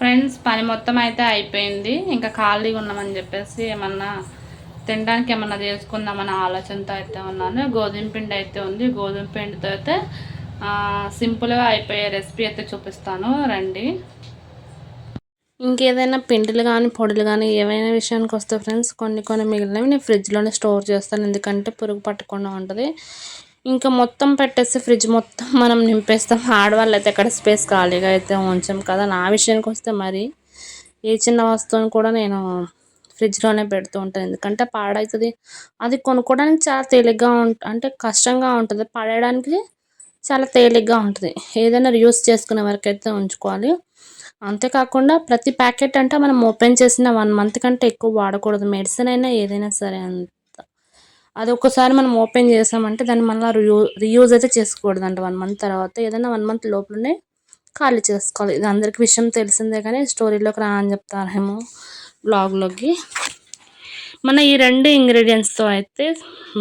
Friends పని మొత్తం అయితే అయిపోయింది. ఇంకా ఖాళీగా ఉన్నామని చెప్పేసి ఏమన్నా తినడానికి ఏమన్నా చేసుకుందామన్న ఆలోచనతో అయితే ఉన్నాను. గోధుమ పిండి అయితే ఉంది. గోధుమ పిండితో అయితే సింపుల్గా అయిపోయే రెసిపీ అయితే చూపిస్తాను. రండి. ఇంకేదైనా పిండిలు కానీ పొడులు కానీ ఏవైనా విషయానికి వస్తే ఫ్రెండ్స్ కొన్ని కొన్ని మిగిలినవి నేను ఫ్రిడ్జ్లోనే స్టోర్ చేస్తాను. ఎందుకంటే పురుగు పట్టకుండా ఉంటుంది. ఇంకా మొత్తం పెట్టేసి ఫ్రిడ్జ్ మొత్తం మనం నింపేస్తాం. ఆడవాళ్ళు అయితే ఎక్కడ స్పేస్ ఖాళీగా అయితే ఉంచాం కదా. నా విషయానికి వస్తే మరి ఏ చిన్న వస్తువుని కూడా నేను ఫ్రిడ్జ్లోనే పెడుతూ ఉంటాను. ఎందుకంటే పాడవుతుంది అది కొనుక్కోవడానికి చాలా తేలిగ్గా ఉంట అంటే కష్టంగా ఉంటుంది. పడేయడానికి చాలా తేలిగ్గా ఉంటుంది. ఏదైనా రియూస్ చేసుకునే వరకు అయితే ఉంచుకోవాలి. అంతేకాకుండా ప్రతి ప్యాకెట్ అంటే మనం ఓపెన్ చేసిన వన్ మంత్ కంటే ఎక్కువ వాడకూడదు. మెడిసిన్ అయినా ఏదైనా సరే అంత. అది ఒకసారి మనం ఓపెన్ చేసామంటే దాన్ని మళ్ళీ రియూ రీయూజ్ అయితే చేసుకోకూడదు అంటే వన్ మంత్ తర్వాత. ఏదైనా వన్ మంత్ లోపలనే ఖాళీ చేసుకోవాలి. ఇది అందరికీ విషయం తెలిసిందే కానీ స్టోరీలోకి రా అని చెప్తారేమో బ్లాగ్లోకి. మన ఈ రెండు ఇంగ్రీడియంట్స్తో అయితే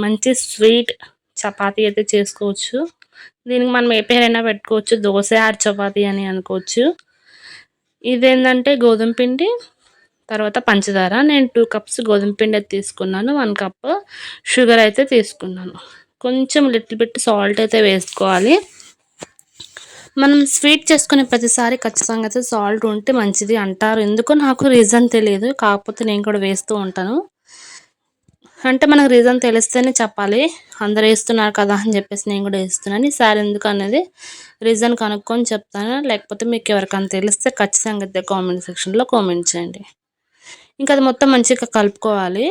మంచి స్వీట్ చపాతీ అయితే చేసుకోవచ్చు. దీనికి మనం ఏ పేరైనా పెట్టుకోవచ్చు. దోశ ఆర్ చపాతీ అని అనుకోవచ్చు. ఇదేంటంటే గోధుమ పిండి తర్వాత పంచదార నేను టూ కప్స్ గోధుమ పిండి అయితే తీసుకున్నాను వన్ కప్ షుగర్ అయితే తీసుకున్నాను. కొంచెం లిటిల్ బిట్ సాల్ట్ అయితే వేసుకోవాలి. మనం స్వీట్ చేసుకునే ప్రతిసారి ఖచ్చితంగా అయితే సాల్ట్ ఉంటే మంచిది అంటారు. ఎందుకో నాకు రీజన్ తెలియదు కాకపోతే నేను కూడా వేస్తూ ఉంటాను. అంటే మనకు రీజన్ తెలిస్తేనే చెప్పాలి. అందరు వేస్తున్నారు కదా అని చెప్పేసి నేను కూడా వేస్తున్నాను. ఈసారి ఎందుకు అనేది రీజన్ కనుక్కొని చెప్తాను. లేకపోతే మీకు ఎవరికైనా తెలిస్తే ఖచ్చితంగా అయితే కామెంట్ సెక్షన్లో కామెంట్ చేయండి. ఇంకా అది మొత్తం మంచిగా కలుపుకోవాలి.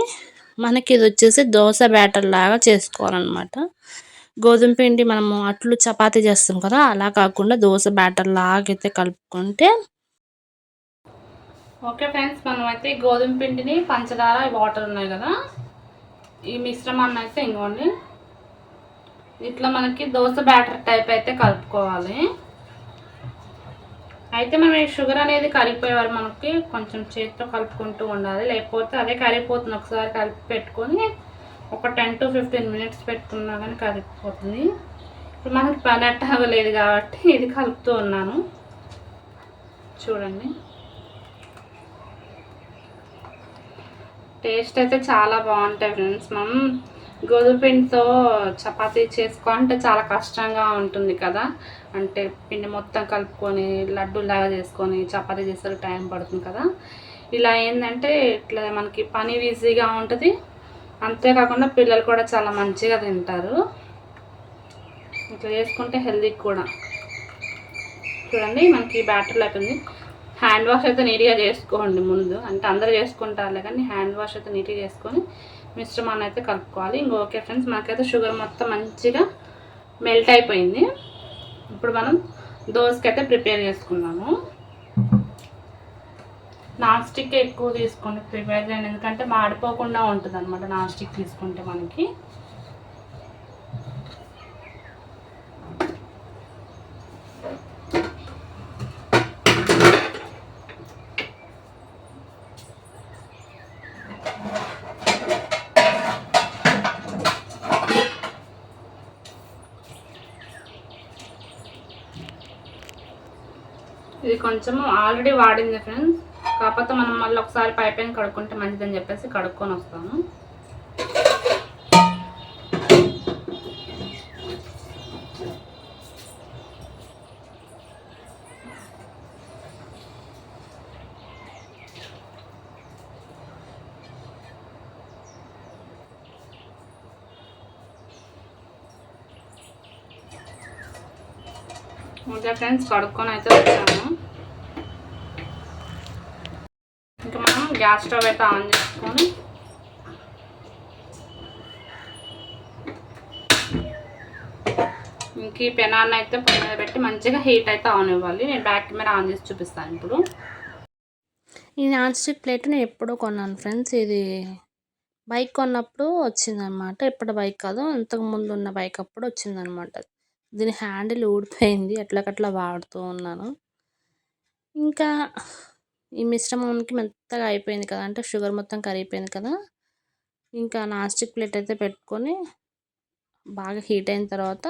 మనకి ఇది వచ్చేసి దోశ బ్యాటర్ లాగా చేసుకోవాలన్నమాట. గోధుమ పిండి మనము అట్లు చపాతీ చేస్తాం కదా అలా కాకుండా దోశ బ్యాటర్ లాగా అయితే కలుపుకుంటే ఓకే ఫ్రెండ్స్ మనం అయితే గోధుమ పిండిని పంచదార వాటర్ ఉన్నాయి కదా. ఈ మిశ్రమాన్ని అయితే ఇంకోండి ఇట్లా మనకి దోశ బ్యాటర్ టైప్ అయితే కలుపుకోవాలి. అయితే మనం ఈ షుగర్ అనేది కలిగిపోయేవారు మనకి కొంచెం చేతితో కలుపుకుంటూ ఉండాలి. లేకపోతే అదే కరిగిపోతుంది. ఒకసారి కలిపి పెట్టుకొని ఒక టెన్ టు ఫిఫ్టీన్ మినిట్స్ పెట్టుకున్నా కానీ కరిగిపోతుంది. ఇప్పుడు మనకి పనట్ అవ్వలేదు కాబట్టి ఇది కలుపుతూ ఉన్నాను. చూడండి. టేస్ట్ అయితే చాలా బాగుంటాయి ఫ్రెండ్స్. మనం గోధుమ పిండితో చపాతీ చేసుకోవాలంటే చాలా కష్టంగా ఉంటుంది కదా. అంటే పిండి మొత్తం కలుపుకొని లడ్డూలాగా చేసుకొని చపాతీ చేసే టైం పడుతుంది కదా. ఇలా ఏంటంటే ఇట్లా మనకి పని ఈజీగా ఉంటుంది. అంతేకాకుండా పిల్లలు కూడా చాలా మంచిగా తింటారు. ఇట్లా చేసుకుంటే హెల్దీకి కూడా. చూడండి మనకి బ్యాటర్ అయిపోయింది హ్యాండ్ వాష్ అయితే నీట్గా చేసుకోండి ముందు. అంటే అందరూ చేసుకుంటారులే కానీ హ్యాండ్ వాష్ అయితే నీట్గా చేసుకొని మిశ్రమాన్ని అయితే కలుపుకోవాలి. ఇంక ఓకే ఫ్రెండ్స్ మనకైతే షుగర్ మొత్తం మంచిగా మెల్ట్ అయిపోయింది. ఇప్పుడు మనం దోసకైతే ప్రిపేర్ చేసుకున్నాము నాన్ స్టిక్ ఎక్కువ తీసుకోండి ప్రిపేర్ చేయండి. ఎందుకంటే మాడిపోకుండా ఉంటుంది అనమాట నాన్ స్టిక్ తీసుకుంటే మనకి. ఇది కొంచెం ఆల్రెడీ వాడింది ఫ్రెండ్స్. కాకపోతే మనం మళ్ళీ ఒకసారి పైపైన కడుక్కుంటే మంచిదని చెప్పేసి కడుక్కొని వస్తాము. ఓకే ఫ్రెండ్స్ కడుక్కొని అయితే వచ్చాను ఇంకా మనం గ్యాస్ స్టవ్ అయితే ఆన్ చేసుకొని ఇంక ఈ పెనాన్ని అయితే పొయ్యి మీద పెట్టి మంచిగా హీట్ అయితే ఆన్ ఇవ్వాలి. నేను బ్యాక్ మీద ఆన్ చేసి చూపిస్తాను ఇప్పుడు. ఈ నాన్ స్టిక్ ప్లేట్ నేను ఎప్పుడో కొన్నాను ఫ్రెండ్స్. ఇది బైక్ కొన్నప్పుడు వచ్చిందనమాట ఇప్పుడు బైక్ కాదు ఇంతకు ముందు ఉన్న బైక్ అప్పుడు వచ్చిందనమాట దీని హ్యాండిల్ ఊడిపోయింది. అట్లకట్లా వాడుతూ ఉన్నాను. ఇంకా ఈ మిశ్రమానికి మెత్తగా అయిపోయింది కదా. అంటే షుగర్ మొత్తం కరిగిపోయింది కదా. ఇంకా నాస్టిక్ ప్లేట్ అయితే పెట్టుకొని బాగా హీట్ అయిన తర్వాత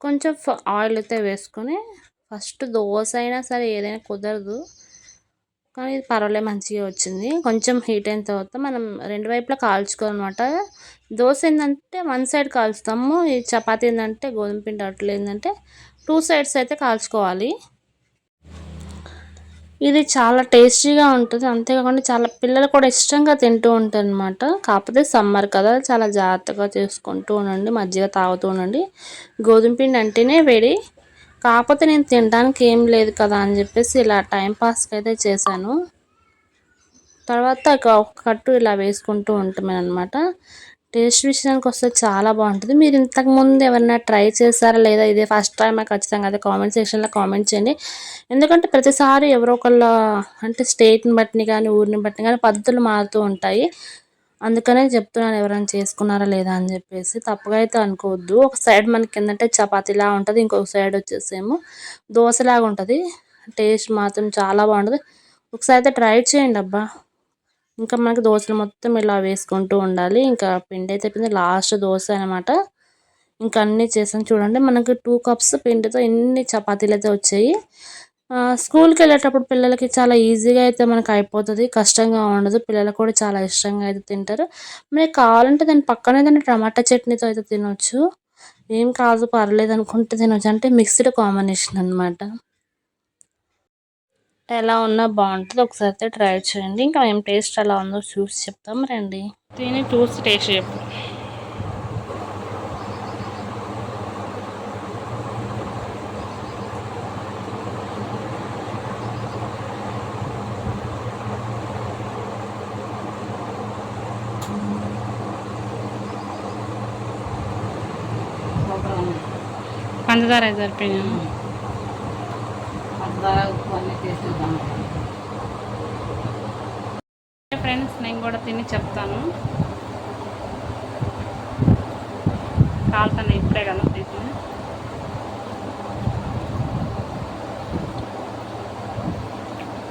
కొంచెం ఆయిల్ అయితే వేసుకొని ఫస్ట్ దోశ అయినా సరే ఏదైనా కుదరదు. కానీ ఇది పర్వాలేదు మంచిగా వచ్చింది. కొంచెం హీట్ అయిన తర్వాత మనం రెండు వైపులా కాల్చుకోవాలన్నమాట దోశ ఏంటంటే వన్ సైడ్ కాల్చుతాము ఈ చపాతీ ఏంటంటే గోధుమ పిండి అట్లా ఏంటంటే టూ సైడ్స్ అయితే కాల్చుకోవాలి. ఇది చాలా టేస్టీగా ఉంటుంది. అంతేకాకుండా చాలా పిల్లలు కూడా ఇష్టంగా తింటూ ఉంటారు అనమాట కాకపోతే సమ్మర్ కదా చాలా జాగ్రత్తగా చేసుకుంటూ ఉండండి మజ్జిగ తాగుతూ ఉండండి. గోధుమ పిండి అంటేనే వేడి. కాకపోతే నేను తినడానికి ఏం లేదు కదా అని చెప్పేసి ఇలా టైం పాస్కి అయితే చేశాను. తర్వాత ఒక కట్టు ఇలా వేసుకుంటూ ఉంటాను అనమాట టేస్ట్ విషయానికి వస్తే చాలా బాగుంటుంది. మీరు ఇంతకుముందు ఎవరైనా ట్రై చేశారా లేదా ఇదే ఫస్ట్ టైం ఖచ్చితంగా అదే కామెంట్ సెక్షన్లో కామెంట్ చేయండి. ఎందుకంటే ప్రతిసారి ఎవరో ఒకళ్ళ అంటే స్టేట్ని బట్టిని కానీ ఊరిని బట్టిని కానీ పద్ధతులు మారుతూ ఉంటాయి. అందుకనే చెప్తున్నాను ఎవరైనా చేసుకున్నారా లేదా అని చెప్పేసి. తప్పుగా అయితే అనుకోవద్దు. ఒక సైడ్ మనకి ఏంటంటే చపాతీలా ఉంటుంది ఇంకొక సైడ్ వచ్చేసేమో దోశలాగా ఉంటుంది. టేస్ట్ మాత్రం చాలా బాగుంటుంది. ఒకసారి అయితే ట్రై చేయండి అబ్బా. ఇంకా మనకి దోశలు మొత్తం ఇలా వేసుకుంటూ ఉండాలి. ఇంకా పిండి అయితే పిండి లాస్ట్ దోశ అనమాట ఇంకా అన్నీ చేసాను చూడండి మనకి టూ కప్స్ పిండితో ఎన్ని చపాతీలు అయితే వచ్చాయి. స్కూల్కి వెళ్ళేటప్పుడు పిల్లలకి చాలా ఈజీగా అయితే మనకు అయిపోతుంది కష్టంగా ఉండదు పిల్లలు కూడా చాలా ఇష్టంగా అయితే తింటారు. మనకి కావాలంటే దాని పక్కనే దాన్ని టమాటా చట్నీతో అయితే తినొచ్చు. ఏం కాదు పర్లేదు అనుకుంటే తినొచ్చు. అంటే మిక్స్డ్ కాంబినేషన్ అనమాట ఎలా ఉన్నా బాగుంటుంది. ఒకసారి అయితే ట్రై చేయండి. ఇంకా ఏం టేస్ట్ ఎలా ఉందో చూసి చెప్తాం. రండి. తిని చూసి టేస్ట్ చెప్పు. పంచదార అయితే సరిపోయినా ఫ్రెండ్స్ నేను కూడా తిని చెప్తాను. కాలుతాను ఇప్పుడే కదా తీసింది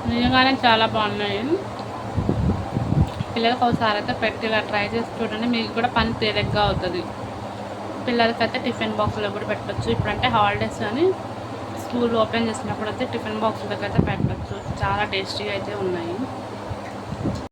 నిజంగానే చాలా బాగున్నాయి. పిల్లలకి ఒకసారి అయితే పెట్టి ఇలా ట్రై చేసి చూడండి మీకు కూడా పని తేలిగ్గా అవుతుంది. పిల్లలకైతే టిఫిన్ బాక్స్లో కూడా పెట్టచ్చు. ఇప్పుడంటే హాలిడేస్ అని స్కూల్ ఓపెన్ చేసినప్పుడు అయితే టిఫిన్ బాక్స్ దగ్గర అయితే పెట్టచ్చు. చాలా టేస్టీగా అయితే ఉన్నాయి.